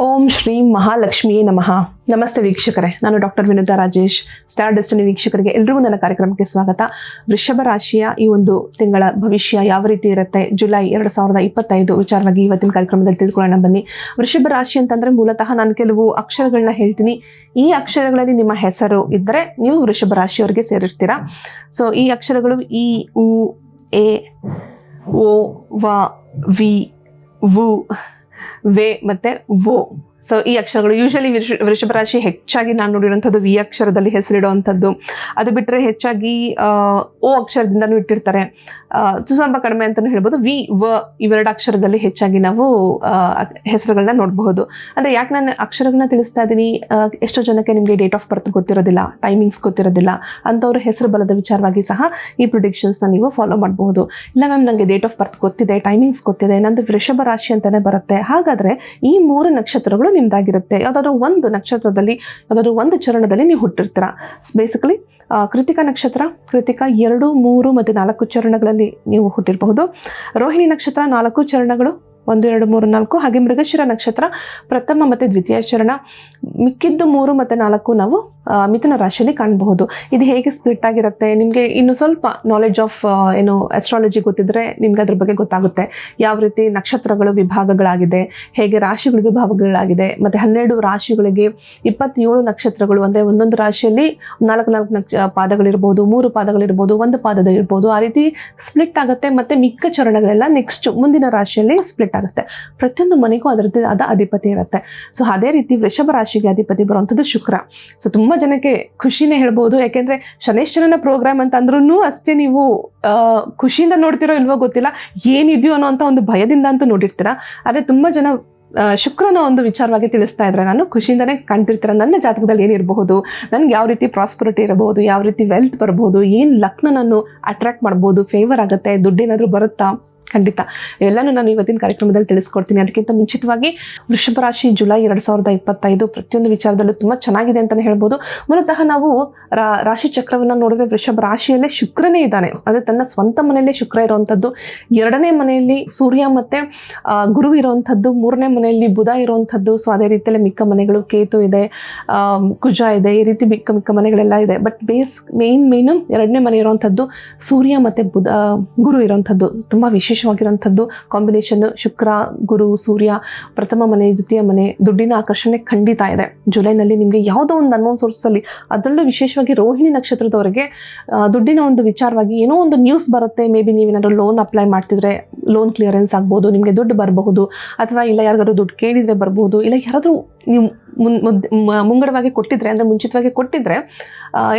ಓಂ ಶ್ರೀ ಮಹಾಲಕ್ಷ್ಮಿಯೇ ನಮಃ. ನಮಸ್ತೆ ವೀಕ್ಷಕರೇ. ನಾನು doctor Vinutha Rajesh. Star Destiny ವೀಕ್ಷಕರಿಗೆ ಎಲ್ರಿಗೂ ನನ್ನ ಕಾರ್ಯಕ್ರಮಕ್ಕೆ ಸ್ವಾಗತ. ವೃಷಭ ರಾಶಿಯ ಈ ಒಂದು ತಿಂಗಳ ಭವಿಷ್ಯ ಯಾವ ರೀತಿ ಇರುತ್ತೆ? ಜುಲೈ ಎರಡು ಸಾವಿರದ ಇಪ್ಪತ್ತೈದು ವಿಚಾರವಾಗಿ ಇವತ್ತಿನ ಕಾರ್ಯಕ್ರಮದಲ್ಲಿ ತಿಳ್ಕೊಳ್ಳೋಣ ಬನ್ನಿ. ವೃಷಭ ರಾಶಿ ಅಂತಂದ್ರೆ ಮೂಲತಃ ನಾನು ಕೆಲವು ಅಕ್ಷರಗಳನ್ನ ಹೇಳ್ತೀನಿ. ಈ ಅಕ್ಷರಗಳಲ್ಲಿ ನಿಮ್ಮ ಹೆಸರು ಇದ್ದರೆ ನೀವು ವೃಷಭ ರಾಶಿಯವರಿಗೆ ಸೇರಿರ್ತೀರಾ? ಸೊ ಈ ಅಕ್ಷರಗಳು ಇ ಉ, ಎ, ಓ, ವ, ವಿ, ವು ವೇ ಮತ್ತೆ ವೋ ಸೊ ಈ ಅಕ್ಷರಗಳು ಯೂಶಲಿ ವೃಷಭ ರಾಶಿ ಹೆಚ್ಚಾಗಿ ನಾನು ನೋಡಿರುವಂಥದ್ದು ವಿ ಅಕ್ಷರದಲ್ಲಿ ಹೆಸರಿಡುವಂಥದ್ದು. ಅದು ಬಿಟ್ಟರೆ ಹೆಚ್ಚಾಗಿ ಓ ಅಕ್ಷರದಿಂದನೂ ಇಟ್ಟಿರ್ತಾರೆ. ಸ್ವಲ್ಪ ಕಡಿಮೆ ಅಂತಲೂ ಹೇಳ್ಬೋದು. ವಿ ವ ಇವೆರಡು ಅಕ್ಷರದಲ್ಲಿ ಹೆಚ್ಚಾಗಿ ನಾವು ಹೆಸರುಗಳನ್ನ ನೋಡಬಹುದು. ಅಂದರೆ ಯಾಕೆ ನಾನು ಅಕ್ಷರಗಳನ್ನ ತಿಳಿಸ್ತಾ ಇದ್ದೀನಿ ಎಷ್ಟೋ ಜನಕ್ಕೆ ನಿಮಗೆ ಡೇಟ್ ಆಫ್ ಬರ್ತ್ ಗೊತ್ತಿರೋದಿಲ್ಲ ಟೈಮಿಂಗ್ಸ್ ಗೊತ್ತಿರೋದಿಲ್ಲ. ಅಂಥವ್ರ ಹೆಸರು ಬಲದ ವಿಚಾರವಾಗಿ ಸಹ ಈ ಪ್ರಿಡಿಕ್ಷನ್ಸ್ನ ನೀವು ಫಾಲೋ ಮಾಡಬಹುದು. ಇಲ್ಲ ಮ್ಯಾಮ್ ನನಗೆ ಡೇಟ್ ಆಫ್ ಬರ್ತ್ ಗೊತ್ತಿದೆ ಟೈಮಿಂಗ್ಸ್ ಗೊತ್ತಿದೆ, ನಂದು ವೃಷಭ ರಾಶಿ ಅಂತಲೇ ಬರುತ್ತೆ. ಹಾಗಾದರೆ ಈ ಮೂರು ನಕ್ಷತ್ರಗಳು ನಿಮ್ದಾಗಿರುತ್ತೆ ಯಾವುದಾದ್ರೂ ಒಂದು ನಕ್ಷತ್ರದಲ್ಲಿ, ಯಾವುದಾದ್ರು ಒಂದು ಚರಣದಲ್ಲಿ ನೀವು ಹುಟ್ಟಿರ್ತೀರ. ಬೇಸಿಕಲಿ ಕೃತಿಕಾ ನಕ್ಷತ್ರ, ಕೃತಿಕಾ ಎರಡು, ಮೂರು ಮತ್ತು ನಾಲ್ಕು ಚರಣಗಳಲ್ಲಿ ನೀವು ಹುಟ್ಟಿರಬಹುದು. ರೋಹಿಣಿ ನಕ್ಷತ್ರ ನಾಲ್ಕು ಚರಣಗಳು, ಒಂದು, ಎರಡು, ಮೂರು, ನಾಲ್ಕು, ಹಾಗೆ ಮೃಗಶಿರ ನಕ್ಷತ್ರ, ಪ್ರಥಮ ಮತ್ತು ದ್ವಿತೀಯ ಚರಣ. ಮಿಕ್ಕಿದ್ದು ಮೂರು ಮತ್ತು ನಾಲ್ಕು ನಾವು ಮಿಥುನ ರಾಶಿಯಲ್ಲಿ ಕಾಣಬಹುದು. ಇದು ಹೇಗೆ ಸ್ಪ್ಲಿಟ್ ಆಗಿರುತ್ತೆ? ನಿಮಗೆ ಇನ್ನು ಸ್ವಲ್ಪ ನಾಲೆಜ್ ಆಫ್ ಏನು ಎಸ್ಟ್ರಾಲಜಿ ಗೊತ್ತಿದ್ರೆ ನಿಮ್ಗೆ ಅದ್ರ ಬಗ್ಗೆ ಗೊತ್ತಾಗುತ್ತೆ. ಯಾವ ರೀತಿ ನಕ್ಷತ್ರಗಳು ವಿಭಾಗಗಳಾಗಿದೆ, ಹೇಗೆ ರಾಶಿಗಳು ವಿಭಾಗಗಳಾಗಿದೆ, ಮತ್ತು ಹನ್ನೆರಡು ರಾಶಿಗಳಿಗೆ ಇಪ್ಪತ್ತೇಳು ನಕ್ಷತ್ರಗಳು, ಅಂದರೆ ಒಂದೊಂದು ರಾಶಿಯಲ್ಲಿ ನಾಲ್ಕು ನಾಲ್ಕು ನಕ್ಷ ಪಾದಗಳಿರ್ಬೋದು, ಮೂರು ಪಾದಗಳಿರ್ಬೋದು, ಒಂದು ಪಾದದ ಇರ್ಬೋದು ಆ ರೀತಿ ಸ್ಪ್ಲಿಟ್ ಆಗುತ್ತೆ, ಮತ್ತು ಮಿಕ್ಕ ಚರಣಗಳೆಲ್ಲ ನೆಕ್ಸ್ಟ್ ಮುಂದಿನ ರಾಶಿಯಲ್ಲಿ ಸ್ಪ್ಲಿಟ್ ಆಗುತ್ತೆ. ಪ್ರತಿಯೊಂದು ಮನೆಗೂ ಅದರದ್ದೇ ಆದ ಅಧಿಪತಿ ಇರುತ್ತೆ. ಸೊ ಅದೇ ರೀತಿ ವೃಷಭ ರಾಶಿಗೆ ಅಧಿಪತಿ ಬರುವಂಥದ್ದು ಶುಕ್ರ. ಸೊ ತುಂಬ ಜನಕ್ಕೆ ಖುಷಿನೇ ಹೇಳ್ಬೋದು. ಯಾಕೆಂದರೆ ಶನೇಶ್ವರನ ಪ್ರೋಗ್ರಾಮ್ ಅಂತ ಅಂದ್ರೂ ಅಷ್ಟೇ ನೀವು ಖುಷಿಯಿಂದ ನೋಡ್ತಿರೋ ಇಲ್ವೋ ಗೊತ್ತಿಲ್ಲ. ಏನಿದೆಯೋ ಅನ್ನೋ ಅಂತ ಒಂದು ಭಯದಿಂದ ಅಂತೂ ನೋಡಿರ್ತೀರ. ಆದರೆ ತುಂಬ ಜನ ಶುಕ್ರನ ಒಂದು ವಿಚಾರವಾಗಿ ತಿಳಿಸ್ತಾ ಇದ್ರೆ ನಾನು ಖುಷಿಯಿಂದನೇ ಕಾಣ್ತಿರ್ತೀರ. ನನ್ನ ಜಾತಕದಲ್ಲಿ ಏನಿರಬಹುದು ನನಗೆ ಯಾವ ರೀತಿ ಪ್ರಾಸ್ಪರಿಟಿ ಇರಬಹುದು? ಯಾವ ರೀತಿ ವೆಲ್ತ್ ಬರಬಹುದು? ಏನು ಲಕ್ನ ನಾನು ಅಟ್ರಾಕ್ಟ್ ಮಾಡ್ಬೋದು? ಫೇವರ್ ಆಗುತ್ತೆ? ದುಡ್ಡೇನಾದರೂ ಬರುತ್ತಾ? ಖಂಡಿತ. ಎಲ್ಲನೂ ನಾನು ಇವತ್ತಿನ ಕಾರ್ಯಕ್ರಮದಲ್ಲಿ ತಿಳಿಸ್ಕೊಡ್ತೀನಿ. ಅದಕ್ಕಿಂತ ಮುಂಚಿತವಾಗಿ ವೃಷಭ ರಾಶಿ ಜುಲೈ ಎರಡು ಸಾವಿರದ ಇಪ್ಪತ್ತೈದು ಪ್ರತಿಯೊಂದು ವಿಚಾರದಲ್ಲೂ ತುಂಬ ಚೆನ್ನಾಗಿದೆ ಅಂತಲೇ ಹೇಳ್ಬೋದು. ಮೂಲತಃ ನಾವು ರಾಶಿ ಚಕ್ರವನ್ನು ನೋಡಿದ್ರೆ ವೃಷಭ ರಾಶಿಯಲ್ಲೇ ಶುಕ್ರನೇ ಇದ್ದಾನೆ. ಅಂದರೆ ತನ್ನ ಸ್ವಂತ ಮನೆಯಲ್ಲೇ ಶುಕ್ರ ಇರುವಂಥದ್ದು, ಎರಡನೇ ಮನೆಯಲ್ಲಿ ಸೂರ್ಯ ಮತ್ತು ಗುರು ಇರುವಂಥದ್ದು, ಮೂರನೇ ಮನೆಯಲ್ಲಿ ಬುಧ ಇರುವಂಥದ್ದು. ಸೊ ಅದೇ ರೀತಿಯಲ್ಲೇ ಮಿಕ್ಕ ಮನೆಗಳು ಕೇತು ಇದೆ ಕುಜ ಇದೆ, ಈ ರೀತಿ ಮಿಕ್ಕ ಮಿಕ್ಕ ಮನೆಗಳೆಲ್ಲ ಇದೆ. ಬಟ್ ಬೇಸ್ ಮೇನ್ ಮೇನು ಎರಡನೇ ಮನೆ ಇರುವಂಥದ್ದು ಸೂರ್ಯ ಮತ್ತು ಬುಧ, ಗುರು ಇರುವಂಥದ್ದು. ತುಂಬ ವಿಶೇಷವಾಗಿರುವಂಥದ್ದು ಕಾಂಬಿನೇಷನ್ ಶುಕ್ರ, ಗುರು, ಸೂರ್ಯ, ಪ್ರಥಮ ಮನೆ, ದ್ವಿತೀಯ ಮನೆ, ದುಡ್ಡಿನ ಆಕರ್ಷಣೆ ಖಂಡಿತ ಇದೆ. ಜುಲೈನಲ್ಲಿ ನಿಮಗೆ ಯಾವುದೋ ಒಂದು ಅನ್ನೋನ್ ಸೋರ್ಸಲ್ಲಿ ಅದರಲ್ಲೂ ವಿಶೇಷವಾಗಿ ರೋಹಿಣಿ ನಕ್ಷತ್ರದವರಿಗೆ ದುಡ್ಡಿನ ಒಂದು ವಿಚಾರವಾಗಿ ಏನೋ ಒಂದು ನ್ಯೂಸ್ ಬರುತ್ತೆ ಮೇ ಬಿ ನೀವೇನಾದರೂ ಲೋನ್ ಅಪ್ಲೈ ಮಾಡ್ತಿದ್ರೆ ಲೋನ್ ಕ್ಲಿಯರೆನ್ಸ್ ಆಗ್ಬೋದು, ನಿಮಗೆ ದುಡ್ಡು ಬರಬಹುದು, ಅಥವಾ ಇಲ್ಲ ಯಾರಿಗಾದ್ರು ದುಡ್ಡು ಕೇಳಿದರೆ ಬರ್ಬೋದು, ಇಲ್ಲ ಯಾರಾದರೂ ನೀವು ಮುಂಗಡವಾಗಿ ಕೊಟ್ಟಿದ್ರೆ, ಅಂದರೆ ಮುಂಚಿತವಾಗಿ ಕೊಟ್ಟಿದ್ರೆ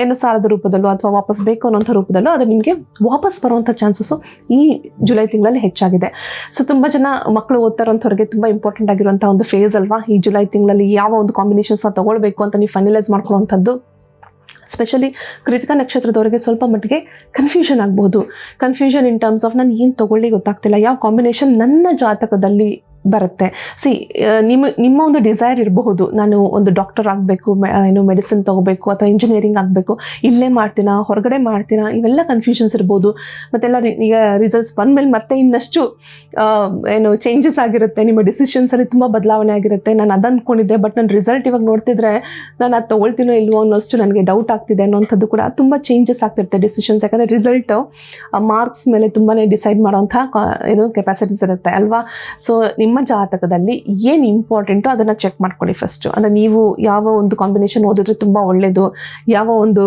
ಏನು ಸಾಲದ ರೂಪದಲ್ಲೋ ಅಥವಾ ವಾಪಸ್ ಬೇಕು ಅನ್ನೋಂಥ ರೂಪದಲ್ಲೋ ಅದು ನಿಮಗೆ ವಾಪಸ್ ಬರುವಂಥ ಚಾನ್ಸಸ್ಸು ಈ ಜುಲೈ ತಿಂಗಳಲ್ಲಿ ಹೆಚ್ಚಾಗಿದೆ. ಸೊ ತುಂಬ ಜನ ಮಕ್ಕಳು ಓದ್ತಾ ಇರೋಂಥವ್ರಿಗೆ ತುಂಬ ಇಂಪಾರ್ಟೆಂಟ್ ಆಗಿರುವಂಥ ಒಂದು ಫೇಸ್ ಅಲ್ವಾ? ಈ ಜುಲೈ ತಿಂಗಳಲ್ಲಿ ಯಾವ ಒಂದು ಕಾಂಬಿನೇಷನ್ಸ್ ತೊಗೊಳ್ಬೇಕು ಅಂತ ನೀವು ಫೈನಲೈಸ್ ಮಾಡ್ಕೊಳ್ಳೋವಂಥದ್ದು. ಸ್ಪೆಷಲಿ ಕೃತಿಕಾ ನಕ್ಷತ್ರದವರಿಗೆ ಸ್ವಲ್ಪ ಮಟ್ಟಿಗೆ ಕನ್ಫ್ಯೂಷನ್ ಆಗ್ಬೋದು. ಕನ್ಫ್ಯೂಷನ್ ಇನ್ ಟರ್ಮ್ಸ್ ಆಫ್ ನಾನು ಏನು ತೊಗೊಳ್ಳಿ ಗೊತ್ತಾಗ್ತಿಲ್ಲ. ಯಾವ ಕಾಂಬಿನೇಷನ್ ನನ್ನ ಜಾತಕದಲ್ಲಿ ಬರುತ್ತೆ. ಸಿ ನಿಮ್ಮ ನಿಮ್ಮ ಒಂದು ಡಿಸೈರ್ ಇರಬಹುದು. ನಾನು ಒಂದು ಡಾಕ್ಟರ್ ಆಗಬೇಕು ಏನು ಮೆಡಿಸಿನ್ ತೊಗೋಬೇಕು ಅಥವಾ ಇಂಜಿನಿಯರಿಂಗ್ ಆಗಬೇಕು. ಇಲ್ಲೇ ಮಾಡ್ತೀನಾ, ಹೊರಗಡೆ ಮಾಡ್ತೀನಾ, ಇವೆಲ್ಲ ಕನ್ಫ್ಯೂಷನ್ಸ್ ಇರ್ಬೋದು. ಮತ್ತೆಲ್ಲ ಈಗ ರಿಸಲ್ಟ್ಸ್ ಬಂದಮೇಲೆ ಮತ್ತೆ ಇನ್ನಷ್ಟು ಏನು ಚೇಂಜಸ್ ಆಗಿರುತ್ತೆ. ನಿಮ್ಮ ಡಿಸಿಷನ್ಸಲ್ಲಿ ತುಂಬ ಬದಲಾವಣೆ ಆಗಿರುತ್ತೆ. ನಾನು ಅದು ಅಂದ್ಕೊಂಡಿದ್ದೆ ಬಟ್ ನನ್ನ ರಿಸಲ್ಟ್ ಇವಾಗ ನೋಡ್ತಿದ್ರೆ ನಾನು ಅದು ತೊಗೊಳ್ತೀನೋ ಇಲ್ವೋ ಅನ್ನೋಷ್ಟು ನನಗೆ ಡೌಟ್ ಆಗ್ತಿದೆ ಅನ್ನೋಂಥದ್ದು ಕೂಡ ತುಂಬ ಚೇಂಜಸ್ ಆಗ್ತಿರುತ್ತೆ ಡಿಸಿಷನ್ಸ್ ಯಾಕಂದರೆ ರಿಸಲ್ಟು ಮಾರ್ಕ್ಸ್ ಮೇಲೆ ತುಂಬಾ ಡಿಸೈಡ್ ಮಾಡೋಂಥ ಇದು ಕೆಪಾಸಿಟೀಸ್ ಇರುತ್ತೆ ಅಲ್ವಾ? ಸೊ ನಿಮ್ಮ ಜಾತಕದಲ್ಲಿ ಏನು ಇಂಪಾರ್ಟೆಂಟು ಅದನ್ನು ಚೆಕ್ ಮಾಡ್ಕೊಳ್ಳಿ ಫಸ್ಟು ಅಂದರೆ ನೀವು ಯಾವ ಒಂದು ಕಾಂಬಿನೇಷನ್ ಓದಿದ್ರೆ ತುಂಬ ಒಳ್ಳೆಯದು ಯಾವ ಒಂದು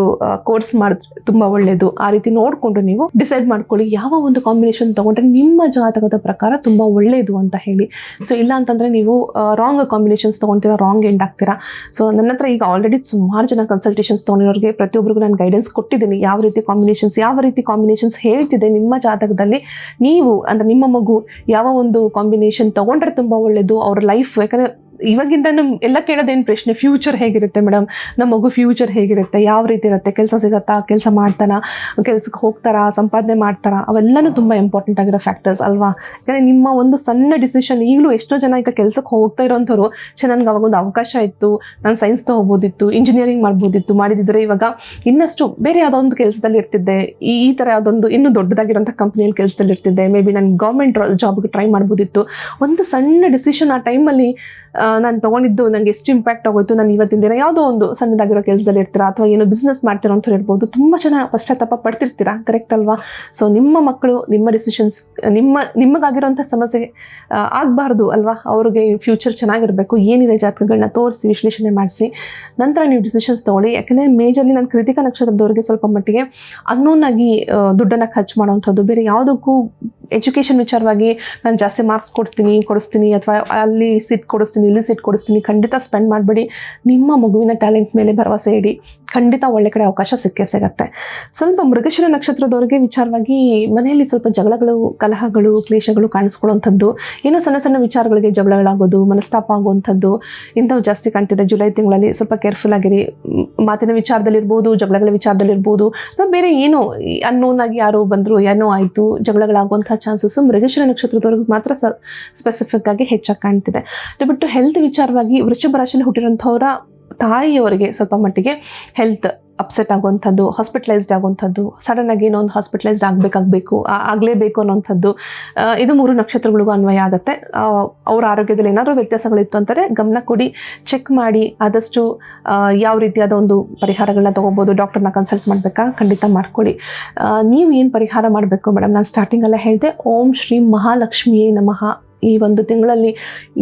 ಕೋರ್ಸ್ ಮಾಡಿದ್ರೆ ತುಂಬ ಒಳ್ಳೆಯದು ಆ ರೀತಿ ನೋಡಿಕೊಂಡು ನೀವು ಡಿಸೈಡ್ ಮಾಡ್ಕೊಳ್ಳಿ ಯಾವ ಒಂದು ಕಾಂಬಿನೇಷನ್ ತೊಗೊಂಡ್ರೆ ನಿಮ್ಮ ಜಾತಕದ ಪ್ರಕಾರ ತುಂಬ ಒಳ್ಳೆಯದು ಅಂತ ಹೇಳಿ. ಸೊ ಇಲ್ಲ ಅಂತಂದರೆ ನೀವು ರಾಂಗ್ ಕಾಂಬಿನೇಷನ್ಸ್ ತೊಗೊಳ್ತೀರಾ ರಾಂಗ್ ಎಂಡ್ ಆಗ್ತೀರಾ. ಸೊ ನನ್ನ ಹತ್ರ ಈಗ ಆಲ್ರೆಡಿ ಸುಮಾರು ಜನ ಕನ್ಸಲ್ಟೇಷನ್ಸ್ ತೊಗೊಂಡಿರೋರಿಗೆ ಪ್ರತಿಯೊಬ್ಬರಿಗೂ ನಾನು ಗೈಡೆನ್ಸ್ ಕೊಟ್ಟಿದ್ದೀನಿ. ಯಾವ ರೀತಿ ಕಾಂಬಿನೇಷನ್ಸ್ ಯಾವ ರೀತಿ ಕಾಂಬಿನೇಷನ್ಸ್ ಹೇಳ್ತಿದೆ ನಿಮ್ಮ ಜಾತಕದಲ್ಲಿ. ನೀವು, ಅಂದರೆ ನಿಮ್ಮ ಮಗು ಯಾವ ಒಂದು ಕಾಂಬಿನೇಷನ್ ತೊಗೊಂಡ್ರೆ ತುಂಬ ಒಳ್ಳೆಯದು ಅವ್ರ ಲೈಫ್ ಯಾಕಂದರೆ ಇವಾಗಿಂದ ನಮ್ಮ ಎಲ್ಲ ಕೇಳೋದೇನು ಪ್ರಶ್ನೆ ಫ್ಯೂಚರ್ ಹೇಗಿರುತ್ತೆ ಮೇಡಮ್ ನಮ್ಮ ಮಗು ಫ್ಯೂಚರ್ ಹೇಗಿರುತ್ತೆ? ಯಾವ ರೀತಿ ಇರುತ್ತೆ? ಕೆಲಸ ಸಿಗತ್ತಾ? ಕೆಲಸ ಮಾಡ್ತಾನ? ಕೆಲ್ಸಕ್ಕೆ ಹೋಗ್ತಾರಾ? ಸಂಪಾದನೆ ಮಾಡ್ತಾರಾ? ಅವೆಲ್ಲನೂ ತುಂಬ ಇಂಪಾರ್ಟೆಂಟ್ ಆಗಿರೋ ಫ್ಯಾಕ್ಟರ್ಸ್ ಅಲ್ವಾ? ಯಾಕಂದರೆ ನಿಮ್ಮ ಒಂದು ಸಣ್ಣ ಡಿಸಿಷನ್ ಈಗಲೂ ಎಷ್ಟೋ ಜನ ಈಗ ಕೆಲಸಕ್ಕೆ ಹೋಗ್ತಾ ಇರೋಂಥವ್ರು ಸೊ ನನಗೆ ಅವಾಗ ಒಂದು ಅವಕಾಶ ಇತ್ತು, ನಾನು ಸೈನ್ಸ್ ತೊಗೋಬೋದಿತ್ತು ಇಂಜಿನಿಯರಿಂಗ್ ಮಾಡ್ಬೋದಿತ್ತು, ಮಾಡಿದಿದ್ರೆ ಇವಾಗ ಇನ್ನಷ್ಟು ಬೇರೆ ಯಾವುದೋ ಒಂದು ಕೆಲಸದಲ್ಲಿ ಇರ್ತಿದ್ದೆ, ಈ ಈ ಥರ ಯಾವುದೊಂದು ಇನ್ನೂ ದೊಡ್ಡದಾಗಿರೋಂಥ ಕಂಪ್ನಿಯಲ್ಲಿ ಕೆಲಸದಲ್ಲಿ ಇರ್ತಿದ್ದೆ ಮೇ ಬಿ ನಾನು ಗೌರ್ಮೆಂಟ್ ಜಾಬ್ಗೆ ಟ್ರೈ ಮಾಡ್ಬೋದಿತ್ತು. ಒಂದು ಸಣ್ಣ ಡಿಸಿಷನ್ ಆ ಟೈಮಲ್ಲಿ ನಾನು ತೊಗೊಂಡಿದ್ದು ನನಗೆ ಎಷ್ಟು ಇಂಪ್ಯಾಕ್ಟ್ ಆಗೋಯ್ತು ನಾನು ಇವತ್ತಿನ ದಿನ ಯಾವುದೋ ಒಂದು ಸಣ್ಣದಾಗಿರೋ ಕೆಲಸದಲ್ಲಿ ಇರ್ತೀರಾ ಅಥವಾ ಏನೋ ಬಿಸ್ನೆಸ್ ಮಾಡ್ತೀರೋ ಅಂತ ಇರ್ಬೋದು ತುಂಬ ಜನ ಪಶ್ಚಾತ್ತಾಪ ಪಡ್ತಿರ್ತೀರಾ? ಕರೆಕ್ಟ್ ಅಲ್ವಾ? ಸೊ ನಿಮ್ಮ ಮಕ್ಕಳು, ನಿಮ್ಮ ಡಿಸಿಷನ್ಸ್ ನಿಮ್ಮ ನಿಮಗಾಗಿರೋಂಥ ಸಮಸ್ಯೆ ಆಗಬಾರ್ದು ಅಲ್ವಾ? ಅವ್ರಿಗೆ ಫ್ಯೂಚರ್ ಚೆನ್ನಾಗಿರಬೇಕು. ಏನಿದೆ ಜಾತಕಗಳನ್ನ ತೋರಿಸಿ, ವಿಶ್ಲೇಷಣೆ ಮಾಡಿಸಿ. ನಂತರ ನೀವು ಡಿಸಿಷನ್ಸ್ ತೊಗೊಳ್ಳಿ. ಯಾಕಂದರೆ ಮೇಜರ್ಲಿ ನಾನು ಕೃತಿಕ ನಕ್ಷತ್ರದವರಿಗೆ ಸ್ವಲ್ಪ ಮಟ್ಟಿಗೆ ಅನ್ನೋನ್ ಆಗಿ ದುಡ್ಡನ್ನು ಖರ್ಚು ಮಾಡೋವಂಥದ್ದು, ಬೇರೆ ಯಾವುದಕ್ಕೂ ಎಜುಕೇಷನ್ ವಿಚಾರವಾಗಿ ನಾನು ಜಾಸ್ತಿ ಮಾರ್ಕ್ಸ್ ಕೊಡ್ತೀನಿ, ಕೊಡಿಸ್ತೀನಿ ಅಥವಾ ಅಲ್ಲಿ ಸೀಟ್ ಕೊಡಿಸ್ತೀನಿ, ಇಲ್ಲಿ ಸೀಟ್ ಕೊಡಿಸ್ತೀನಿ ಖಂಡಿತ ಸ್ಪೆಂಡ್ ಮಾಡಬೇಡಿ. ನಿಮ್ಮ ಮಗುವಿನ ಟ್ಯಾಲೆಂಟ್ ಮೇಲೆ ಭರವಸೆ ಇಡಿ. ಖಂಡಿತ ಒಳ್ಳೆ ಕಡೆ ಅವಕಾಶ ಸಿಕ್ಕೇ ಸಿಗತ್ತೆ. ಸ್ವಲ್ಪ ಮೃಗಶಿರ ನಕ್ಷತ್ರದವ್ರಿಗೆ ವಿಚಾರವಾಗಿ ಮನೆಯಲ್ಲಿ ಸ್ವಲ್ಪ ಜಗಳಗಳು, ಕಲಹಗಳು, ಕ್ಲೇಶಗಳು ಕಾಣಿಸ್ಕೊಳ್ಳುವಂಥದ್ದು. ಏನೋ ಸಣ್ಣ ಸಣ್ಣ ವಿಚಾರಗಳಿಗೆ ಜಗಳಗಳಾಗೋದು, ಮನಸ್ತಾಪ ಆಗುವಂಥದ್ದು. ಇಂಥವು ಜಾಸ್ತಿ ಕಾಣ್ತಿದೆ. ಜುಲೈ ತಿಂಗಳಲ್ಲಿ ಸ್ವಲ್ಪ ಕೇರ್ಫುಲ್ ಆಗಿರಿ. ಮಾತಿನ ವಿಚಾರದಲ್ಲಿರ್ಬೋದು, ಜಗಳಗಳ ವಿಚಾರದಲ್ಲಿರ್ಬೋದು. ಅಥವಾ ಬೇರೆ ಏನೋ ಅನ್ನೋನ್ ಆಗಿ ಯಾರೋ ಬಂದರು, ಏನೋ ಆಯಿತು, ಜಗಳಗಳಾಗುವಂಥ ಚಾನ್ಸಸ್ ಮೃಗಶಿರ ನಕ್ಷತ್ರದವ್ರಿಗೆ ಮಾತ್ರ ಸ್ಪೆಸಿಫಿಕ್ ಆಗಿ ಹೆಚ್ಚಾಗಿ ಕಾಣ್ತಿದೆ. ಬಿಟ್ಟು ಹೆಲ್ತ್ ವಿಚಾರವಾಗಿ ವೃಷಭ ರಾಶಿಯಲ್ಲಿ ತಾಯಿಯವರಿಗೆ ಸ್ವಲ್ಪ ಮಟ್ಟಿಗೆ ಹೆಲ್ತ್ ಅಪ್ಸೆಟ್ ಆಗುವಂಥದ್ದು ಹಾಸ್ಪಿಟಲೈಸ್ಡ್ ಆಗುವಂಥದ್ದು ಸಡನ್ ಆಗಿ ಏನೋ ಒಂದು ಹಾಸ್ಪಿಟಲೈಸ್ಡ್ ಆಗಬೇಕಾಗಬೇಕು ಆಗಲೇಬೇಕು ಅನ್ನೋಂಥದ್ದು ಇದು ಮೂರು ನಕ್ಷತ್ರಗಳಿಗೂ ಅನ್ವಯ ಆಗುತ್ತೆ. ಅವರ ಆರೋಗ್ಯದಲ್ಲಿ ಏನಾದರೂ ವ್ಯತ್ಯಾಸಗಳಿತ್ತು ಅಂತಾರೆ ಗಮನ ಕೊಡಿ ಚೆಕ್ ಮಾಡಿ, ಆದಷ್ಟು ಯಾವ ರೀತಿಯಾದ ಒಂದು ಪರಿಹಾರಗಳನ್ನ ತೊಗೋಬೋದು ಡಾಕ್ಟರ್ನ ಕನ್ಸಲ್ಟ್ ಮಾಡಬೇಕಾ? ಖಂಡಿತ ಮಾಡ್ಕೊಳ್ಳಿ. ನೀವು ಏನು ಪರಿಹಾರ ಮಾಡಬೇಕು ಮೇಡಮ್ ನಾನು ಸ್ಟಾರ್ಟಿಂಗಲ್ಲೇ ಹೇಳಿದೆ, ಓಂ ಶ್ರೀ ಮಹಾಲಕ್ಷ್ಮಿಯೇ ನಮಃ. ಈ ಒಂದು ತಿಂಗಳಲ್ಲಿ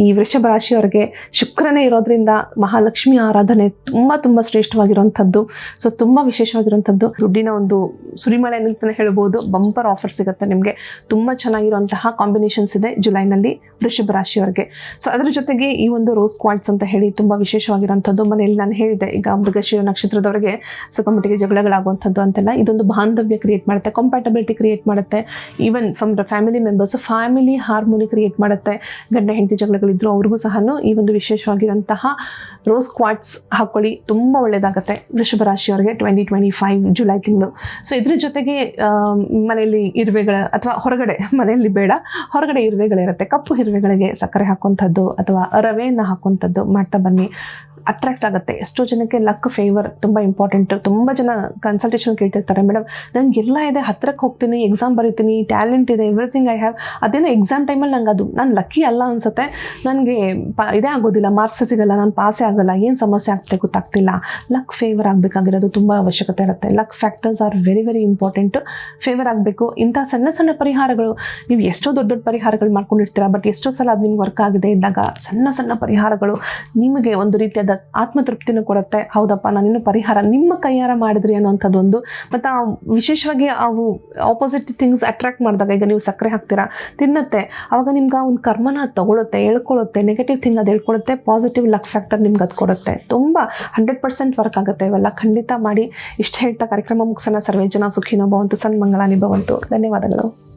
ಈ ವೃಷಭ ರಾಶಿಯವರಿಗೆ ಶುಕ್ರನೇ ಇರೋದ್ರಿಂದ ಮಹಾಲಕ್ಷ್ಮಿ ಆರಾಧನೆ ತುಂಬ ತುಂಬ ಶ್ರೇಷ್ಠವಾಗಿರುವಂಥದ್ದು. ಸೊ ತುಂಬ ವಿಶೇಷವಾಗಿರುವಂಥದ್ದು. ದುಡ್ಡಿನ ಒಂದು ಸುರಿಮಳೆ ಅಂತಲೇ ಹೇಳ್ಬೋದು. ಬಂಪರ್ ಆಫರ್ ಸಿಗುತ್ತೆ ನಿಮಗೆ. ತುಂಬ ಚೆನ್ನಾಗಿರುವಂತಹ ಕಾಂಬಿನೇಷನ್ಸ್ ಇದೆ ಜುಲೈನಲ್ಲಿ ವೃಷಭ ರಾಶಿಯವರಿಗೆ ಸೊ ಅದರ ಜೊತೆಗೆ ಈ ಒಂದು ರೋಸ್ ಕ್ವಾಡ್ಸ್ ಅಂತ ಹೇಳಿ ತುಂಬ ವಿಶೇಷವಾಗಿರುವಂಥದ್ದು. ಮನೆಯಲ್ಲಿ ನಾನು ಹೇಳಿದೆ ಈಗ ಮೃಗಶಿರ ನಕ್ಷತ್ರದವರಿಗೆ ಸ್ವಲ್ಪ ಮಟ್ಟಿಗೆ ಜಗಳಗಳಾಗುವಂಥದ್ದು ಅಂತೆಲ್ಲ ಇದೊಂದು ಬಾಂಧವ್ಯ ಕ್ರಿಯೇಟ್ ಮಾಡುತ್ತೆ ಕಂಪ್ಯಾಟಬಿಲಿಟಿ ಕ್ರಿಯೇಟ್ ಮಾಡುತ್ತೆ. Even from the family members family harmony create ಮಾಡುತ್ತೆ ಗಂಡ, ಹೆಂಡತಿ ಜಗಳಗಳಿದ್ರು ಅವ್ರಿಗೂ ಸಹ ಈ ಒಂದು ವಿಶೇಷವಾಗಿರುವಂತಹ ರೋಸ್ ಕ್ವಾಟ್ಸ್ ಹಾಕೊಳ್ಳಿ ತುಂಬ ಒಳ್ಳೆಯದಾಗುತ್ತೆ ವೃಷಭ ರಾಶಿಯವರಿಗೆ ಟ್ವೆಂಟಿ ಟ್ವೆಂಟಿ ಫೈವ್ ಜುಲೈ ತಿಂಗಳು. ಸೊ ಇದ್ರ ಜೊತೆಗೆ ಮನೆಯಲ್ಲಿ ಇರುವೆಗಳ ಅಥವಾ ಹೊರಗಡೆ, ಮನೆಯಲ್ಲಿ ಬೇಡ, ಹೊರಗಡೆ ಇರುವೆಗಳಿರುತ್ತೆ. ಕಪ್ಪು ಇರುವೆಗಳಿಗೆ ಸಕ್ಕರೆ ಹಾಕುವಂಥದ್ದು ಅಥವಾ ರವೆಯನ್ನು ಹಾಕುವಂಥದ್ದು ಮಾಡ್ತಾ ಬನ್ನಿ. ಅಟ್ರಾಕ್ಟ್ ಆಗುತ್ತೆ. ಎಷ್ಟೋ ಜನಕ್ಕೆ ಲಕ್ ಫೇವರ್ ತುಂಬ ಇಂಪಾರ್ಟೆಂಟ್ ತುಂಬ ಜನ ಕನ್ಸಲ್ಟೇಷನ್ ಕೇಳ್ತಿರ್ತಾರೆ. ಮೇಡಮ್ ನನಗೆಲ್ಲ ಇದೆ ಹತ್ತಿರಕ್ಕೆ ಹೋಗ್ತೀನಿ ಎಕ್ಸಾಮ್ ಬರೀತೀನಿ ಟ್ಯಾಲೆಂಟ್ ಇದೆ ಎವ್ರಿಥಿಂಗ್ ಐ ಹ್ಯಾವ್ ಅದೇನೋ ಎಕ್ಸಾಮ್ ಟೈಮಲ್ಲಿ ನಂಗೆ ಅದು, ನಾನು ಲಕ್ಕಿ ಅಲ್ಲ ಅನ್ಸುತ್ತೆ. ನನಗೆ ಪ, ಇದೇ ಆಗೋದಿಲ್ಲ ಮಾರ್ಕ್ಸ್ ಸಿಗಲ್ಲ, ನಾನು ಪಾಸೇ ಆಗಲ್ಲ, ಏನು ಸಮಸ್ಯೆ ಆಗ್ತದೆ ಗೊತ್ತಾಗ್ತಿಲ್ಲ. ಲಕ್ ಫೇವರ್ ಆಗಬೇಕಾಗಿರೋದು ತುಂಬ ಅವಶ್ಯಕತೆ ಇರುತ್ತೆ. Luck factors are very very important favour ಆಗಬೇಕು. ಇಂಥ ಸಣ್ಣ ಸಣ್ಣ ಪರಿಹಾರಗಳು, ನೀವು ಎಷ್ಟೋ ದೊಡ್ಡ ದೊಡ್ಡ ಪರಿಹಾರಗಳು ಮಾಡ್ಕೊಂಡಿರ್ತೀರ ಬಟ್ ಎಷ್ಟೋ ಸಲ ಅದು ನಿಮ್ಗೆ ವರ್ಕ್ ಆಗಿದೆ ಇದ್ದಾಗ ಸಣ್ಣ ಸಣ್ಣ ಪರಿಹಾರಗಳು ನಿಮಗೆ ಒಂದು ರೀತಿಯಾದ ಆತ್ಮತೃಪ್ತಿನೂ ಕೊಡುತ್ತೆ. ಹೌದಪ್ಪ ನಾನಿನ್ನು ಪರಿಹಾರ ನಿಮ್ಮ ಕೈಯಾರ ಮಾಡಿದ್ರಿ ಅನ್ನೋಂಥದ್ದೊಂದು ಮತ್ತು ವಿಶೇಷವಾಗಿ ಅವು ಆಪೋಸಿಟ್ ಥಿಂಗ್ಸ್ ಅಟ್ರಾಕ್ಟ್ ಮಾಡಿದಾಗ ಈಗ ನೀವು ಸಕ್ಕರೆ ಹಾಕ್ತೀರಾ? ತಿನ್ನುತ್ತೆ. ಆವಾಗ ನಿಮ್ಗೆ ಆ ಒಂದು ಕರ್ಮನ ತಗೊಳುತ್ತೆ ಹೇಳ್ಕೊಳ್ಳುತ್ತೆ ನೆಗೆಟಿವ್ ಥಿಂಗ್ ಅದು ಹೇಳ್ಕೊಳುತ್ತೆ ಪಾಸಿಟಿವ್ ಲಕ್ ಫ್ಯಾಕ್ಟರ್ ನಿಮ್ಗೆ ಅದು ಕೊಡುತ್ತೆ. ತುಂಬ ಹಂಡ್ರೆಡ್ ಪರ್ಸೆಂಟ್ ವರ್ಕ್ ಆಗುತ್ತೆ ಇವೆಲ್ಲ. ಖಂಡಿತ ಮಾಡಿ. ಇಷ್ಟು ಹೇಳ್ತಾ ಕಾರ್ಯಕ್ರಮ ಮುಗಿಸೋಣ. ಸರ್ವೇ ಜನ ಸುಖಿನೋ ಭವಂತು ಸನ್ಮಂಗಳ ನಿಭವಂತು ಧನ್ಯವಾದಗಳು.